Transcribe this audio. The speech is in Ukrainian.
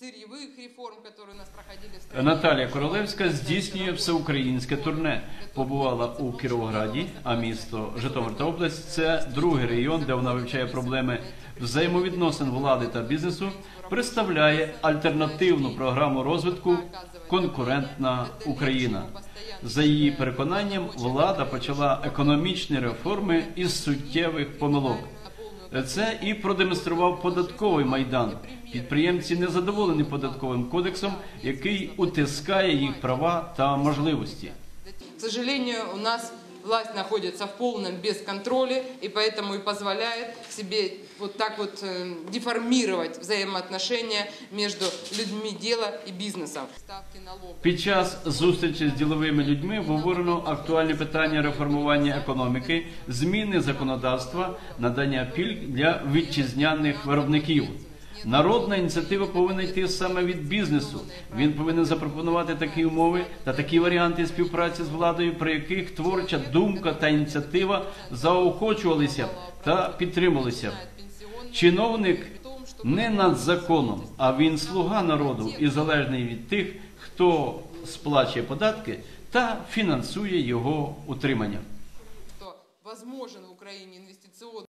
сырьевых реформ, которые у нас проходили в стране. Наталія Королевська здійснює всеукраїнське турне. Побувала у Кіровограді, а місто Житомир та область це другий регіон, де вона вивчає проблеми взаємовідносин влади та бізнесу, представляє альтернативну програму розвитку Конкурентна Україна. За її переконанням, влада почала економічні реформи із суттєвих помилок. Це і продемонстрував податковий майдан. Підприємці не задоволені податковим кодексом, який утискає їх права та можливості. К сожалению, у нас власть находится в полном бесконтроле, и поэтому и позволяет себе вот так вот э, деформировать взаимоотношения между людьми бизнесом. Ставки налогов. Під час зустрічі з діловими людьми обговорено актуальні питання реформування економіки, зміни законодавства, надання пільг для вітчизняних виробників. Народна ініціатива повинна йти саме від бізнесу. Він повинен запропонувати такі умови та такі варіанти співпраці з владою, при яких творча думка та ініціатива заохочувалися та підтримувалися. Чиновник не над законом, а він слуга народу і залежний від тих, хто сплачує податки та фінансує його утримання.